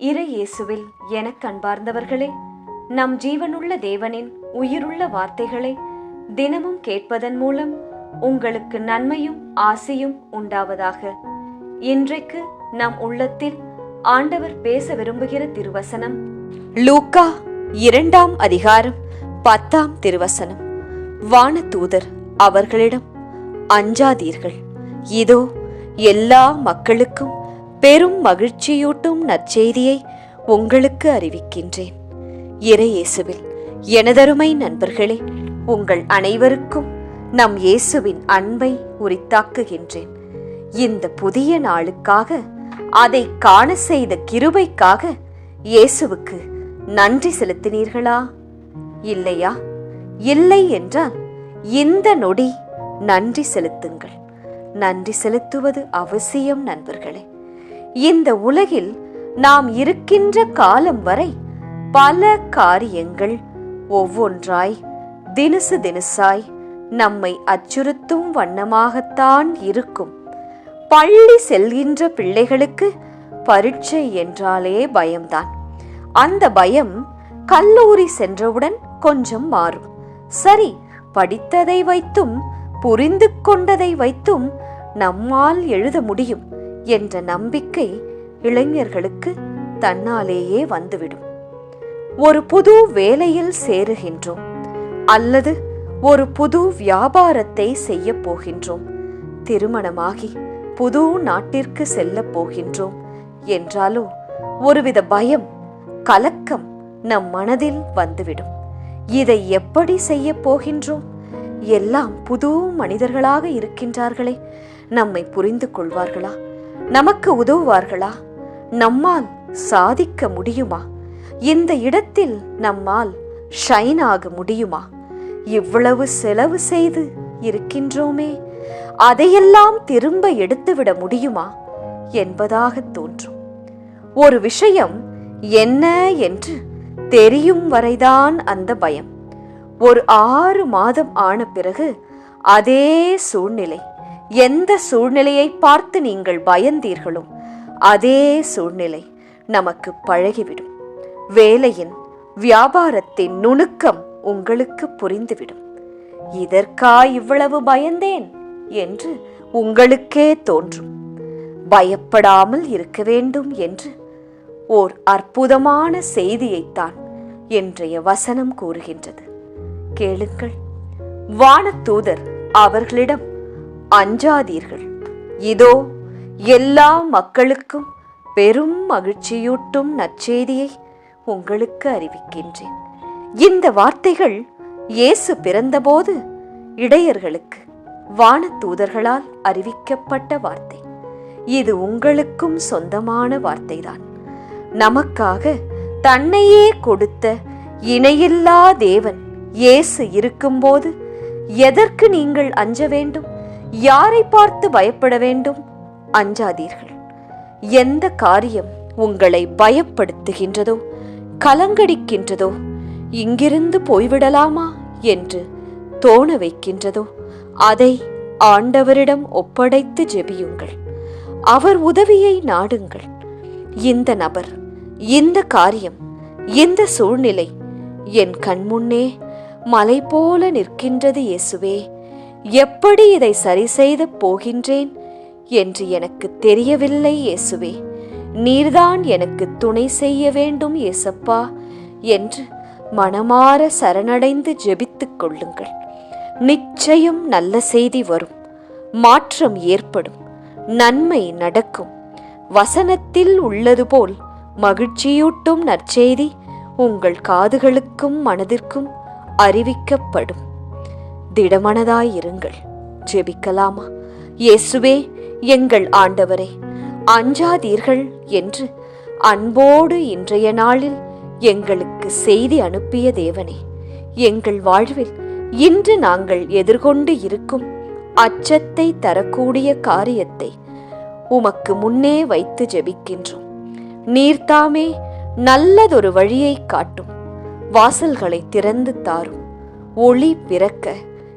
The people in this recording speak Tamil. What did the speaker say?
இறை இயேசுவில் எனக் கண்பார்ந்தவர்களே நம் ஜீவனுள்ள தேவனின் உயிருள்ள வார்த்தைகளை தினமும் கேட்பதன் மூலம் உங்களுக்கு நன்மையும் ஆசையும் உண்டாவதாக. இன்றைக்கு நம் உள்ளத்தில் ஆண்டவர் பேச விரும்புகிற திருவசனம் லூக்கா இரண்டாம் அதிகாரம் பத்தாம் திருவசனம். வானதூதர் அவர்களிடம் அஞ்சாதீர்கள். இதோ எல்லா மக்களுக்கும் பெரும் மகிழ்ச்சியூட்டும் நற்செய்தியை உங்களுக்கு அறிவிக்கின்றேன். இறையேசுவில் எனதருமை நண்பர்களே உங்கள் அனைவருக்கும் நம் இயேசுவின் அன்பை உரித்தாக்குகின்றேன். இந்த புதிய நாளுக்காக அதை காண செய்த கிருபைக்காக இயேசுவுக்கு நன்றி செலுத்தினீர்களா? இல்லையா? இல்லை என்றால் இந்த நொடி நன்றி செலுத்துங்கள். நன்றி செலுத்துவது அவசியம் நண்பர்களே. இந்த உலகில் நாம் இருக்கின்ற காலம் வரை பல காரியங்கள் ஒவ்வொன்றாய் தினுசு தினுசாய் நம்மை அச்சுறுத்தும் வண்ணமாகத்தான் இருக்கும். பள்ளி செல்கின்ற பிள்ளைகளுக்கு பரீட்சை என்றாலே பயம்தான். அந்த பயம் கல்லூரி சென்றவுடன் கொஞ்சம் மாறும். சரி படித்ததை வைத்தும் புரிந்து கொண்டதை வைத்தும் நம்மால் எழுத முடியும். என்ற நம்பிக்கை இளைஞர்களுக்கு தன்னாலேயே வந்துவிடும். ஒரு புது வேலையில் சேருகின்றோம் அல்லது ஒரு புது வியாபாரத்தை செய்ய போகின்றோம். திருமணமாகி புது நாட்டிற்கு செல்ல போகின்றோம் என்றாலோ ஒருவித பயம் கலக்கம் நம் மனதில் வந்துவிடும். இதை எப்படி செய்ய போகின்றோம்? எல்லாம் புது மனிதர்களாக இருக்கின்றார்களே நம்மை புரிந்து கொள்வார்களா? நமக்கு உதவுவார்களா? நம்மால் சாதிக்க முடியுமா? இந்த இடத்தில் நம்மால் ஷைன் ஆக முடியுமா? இவ்வளவு செலவு செய்து இருக்கின்றோமே அதையெல்லாம் திரும்ப எடுத்துவிட முடியுமா? என்பதாக தோன்றும். ஒரு விஷயம் என்ன என்று தெரியும் வரைதான் அந்த பயம். ஒரு ஆறு மாதம் ஆன பிறகு அதே சூழ்நிலை. எந்த சூழ்நிலையை பார்த்து நீங்கள் பயந்தீர்களோ அதே சூழ்நிலை நமக்கு பழகிவிடும். வேலையின் வியாபாரத்தின் நுணுக்கம் உங்களுக்கு புரிந்துவிடும். இதற்கா இவ்வளவு பயந்தேன் என்று உங்களுக்கே தோன்றும். பயப்படாமல் இருக்க வேண்டும் என்று ஓர் அற்புதமான செய்தியைத்தான் இன்றைய வசனம் கூறுகின்றது. கேளுங்கள். வானதூதர் அவர்களிடம் அஞ்சாதீர்கள். இதோ எல்லா மக்களுக்கும் பெரும் மகிழ்ச்சியூட்டும் நற்செய்தியை உங்களுக்கு அறிவிக்கின்றேன். இந்த வார்த்தைகள் இயேசு பிறந்தபோது இடையர்களுக்கு வானதூதர்களால் அறிவிக்கப்பட்ட வார்த்தை. இது உங்களுக்கும் சொந்தமான வார்த்தைதான். நமக்காக தன்னையே கொடுத்த இணையில்லா தேவன் இயேசு இருக்கும்போது எதற்கு நீங்கள் அஞ்ச வேண்டும்? யாரை பார்த்து பயப்பட வேண்டும்? அஞ்சாதீர்கள். எந்த காரியம் உங்களை பயப்படுத்துகின்றதோ கலங்கடிக்கின்றதோ இங்கிருந்து போய்விடலாமா என்று தோண வைக்கின்றதோ அதை ஆண்டவரிடம் ஒப்படைத்து ஜெபியுங்கள். அவர் உதவியை நாடுங்கள். இந்த நபர் இந்த காரியம் இந்த சூழ்நிலை என் கண்முன்னே மலை போல நிற்கின்றது இயேசுவே. எப்படி இதை சரி செய்து போகின்றேன் என்று எனக்கு தெரியவில்லை இயேசுவே. நீர்தான் எனக்கு துணை செய்ய வேண்டும் இயேசப்பா என்று மனமாற சரணடைந்து ஜெபித்துக் கொள்ளுங்கள். நிச்சயம் நல்ல செய்தி வரும். மாற்றம் ஏற்படும். நன்மை நடக்கும். வசனத்தில் உள்ளது போல் மகிழ்ச்சியூட்டும் நற்செய்தி உங்கள் காதுகளுக்கும் மனதிற்கும் அறிவிக்கப்படும். திடமனதாயிருங்கள் ஜெபிக்கலாமா? இயேசுவே எங்கள் ஆண்டவரே அஞ்சாதீர்கள் என்று அன்போடு இன்றைய நாளில் எங்களுக்கு செய்தி அனுப்பிய தேவனே எங்கள் வாழ்வில் இன்று நாங்கள் எதிர்கொண்டு இருக்கும் அச்சத்தை தரக்கூடிய காரியத்தை உமக்கு முன்னே வைத்து ஜெபிக்கின்றோம். நீர்தாமே நல்லதொரு வழியை காட்டும் வாசல்களை திறந்து தாரும் ஒளி பிறக்க